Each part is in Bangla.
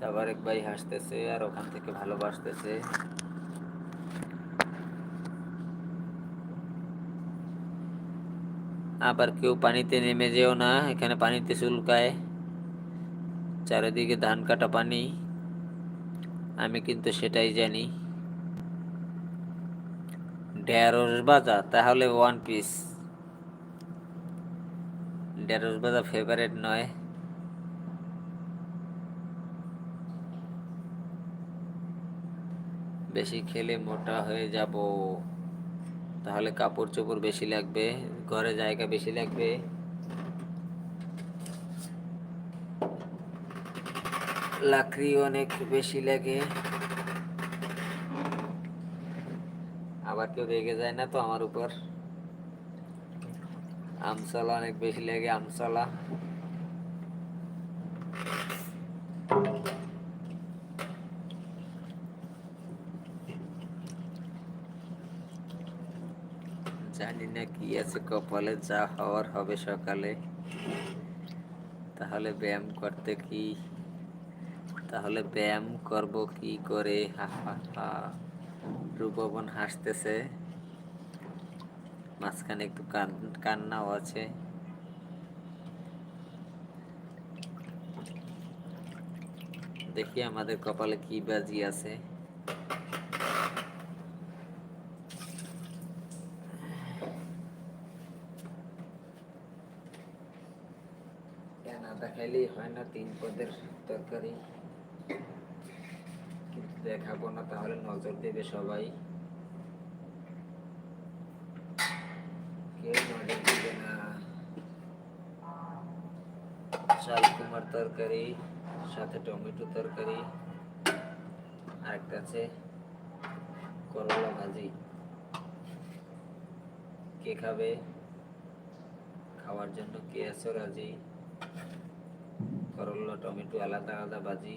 তারপর এক ভাই হাসতেছে আর ওখান থেকে ভালোবাসতেছে। আবার কেউ পানিতে নেমে যেও না, এখানে পানিতে চুলকায়। চারিদিকে ধান কাটা পানি। আমি কিন্তু সেটাই জানি। ঢেঁড়স ভাজা, তাহলে ওয়ান পিস ঢেঁড়স ভাজা ফেভারেট নয়। বেশি খেলে মোটা হয়ে যাব। তাহলে কাপড় চোপড় বেশি লাগবে, ঘরে জায়গা বেশি লাগবে। লাকড়ি অনেক বেশি লাগে। আবার কেউ রেগে যায় না তো আমার উপর। আমসলা অনেক বেশি লাগে, আমসলা। জানি না কি আছে কপালে, যা হওয়ার হবে সকালে। তাহলে ব্যায়াম করতে কি? তাহলে ব্যায়াম করব কি করে? হা হা হা। রূপবন হাসতেছে। মাঝখানে একটু কান, কান্নাও আছে। দেখি আমাদের কপালে কি বাজি আছে। কেন খাইলেই হয় না, তিন পদের তরকারি। কিন্তু দেখাবো না, তাহলে নজর দেবে সবাই। কেউ নজর দিবে না। চাল কুমার তরকারি, সাথে টমেটো তরকারি আরেকটা আছে করলা ভাজি। কে খাবে? খাওয়ার জন্য কে আছো রাজি? করলা, টমেটো, আলাদা আলাদা ভাজি।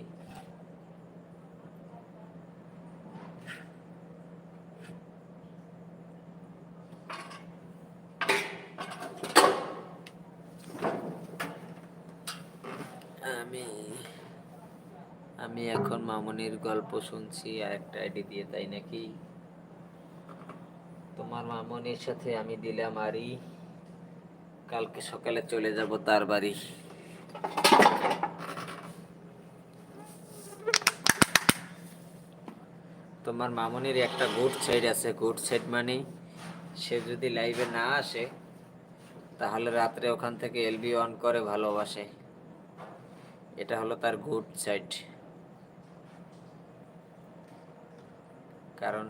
আমি আমি এখন মামনির গল্প শুনছি, আর একটা আইডি দিয়ে, তাই নাকি? তোমার মামনির সাথে আমি দিলাম আরি। কালকে সকালে চলে যাব তার বাড়ি। তোমার মামনির একটা গুড সাইড আছে গুড সাইড মানে সে যদি লাইভে না আসে, তাহলে রাত্রে ওখান থেকে এলবি অন করে ভালোবাসে। এটা হলো তার গুড সাইড কারণ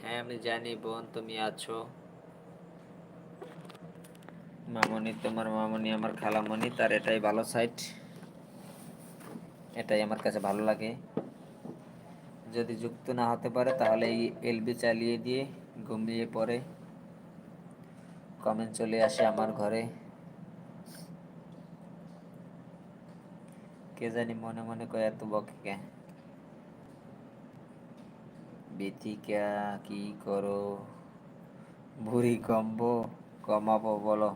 হ্যাঁ আমি জানি বোন, তুমি আছো। মামনি, তোমার মামনি আমার খালামণি তার এটাই ভালো সাইড এটাই আমার কাছে ভালো লাগে। যদি যুক্ত না হতে পারে, তাহলে এই এলবি চালিয়ে দিয়ে ঘুমিয়ে পড়ে। কমেন্ট চলে আসে আমার ঘরে। কে জানি মনে মনে কয়, এত বকে কে বিথিকা, কি করো? ভুড়ি কমবো, কমাবো বলো।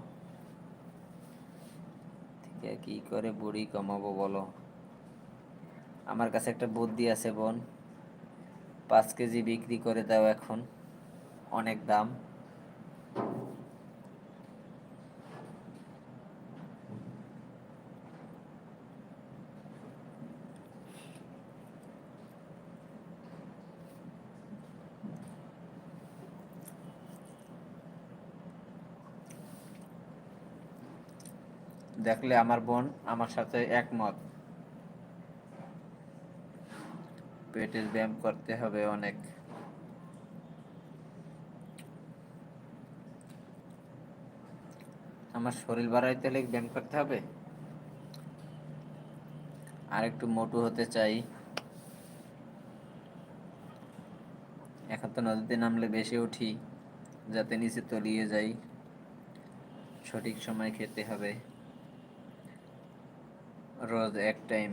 কি করে বুড়ি কমাবো বলো? আমার কাছে একটা বুদ্ধি আছে বোন। পাঁচ কেজি বিক্রি করে দাও এখন। অনেক দাম। দেখলে আমার বোন আমার সাথে একমত। পেটের ব্যায়াম করতে হবে অনেক। আমার শরীর বাড়াইতে হলে ব্যায়াম করতে হবে। আর একটু মোটু হতে চাই। এখন তো নদীতে নামলে বেশি উঠি, যাতে নিচে তলিয়ে যাই। সঠিক সময় খেতে হবে। রোজ এক টাইম